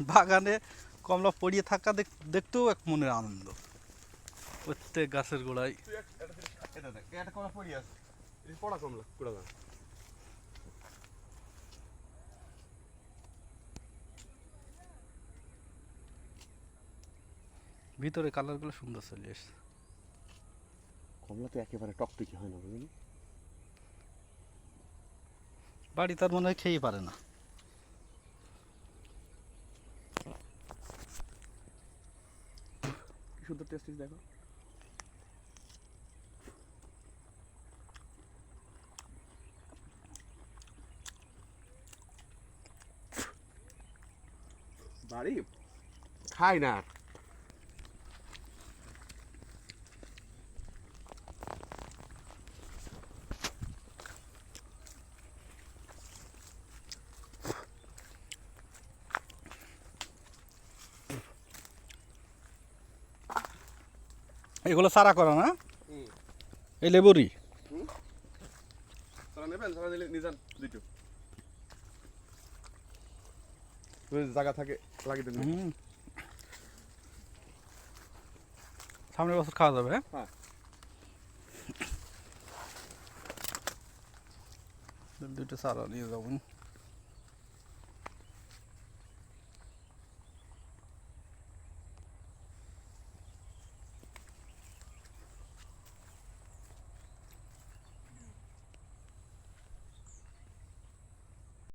বাগানে কমলা পড়িয়ে থাকা দেখ- দেখতেও এক মনের আনন্দ। প্রত্যেক গাছের গোড়ায়। কমলা ভিতরে কালারগুলো সুন্দর চলে এসছে কমলা তো একেবারে টকটকি হয় না বুঝলি? বাড়ি তার মনে হয় খেয়েই পারে না। কি সুন্দর টেস্ট দেখো। বাড়ি? খাই না। এগুলো সারা করা না? এই লেবুরি জায়গা থাকে লাগিয়ে দেন। হুম। সামনের বছর খাওয়া যাবে হ্যাঁ? হ্যাঁ। দুটো সারা নিয়ে যাবেন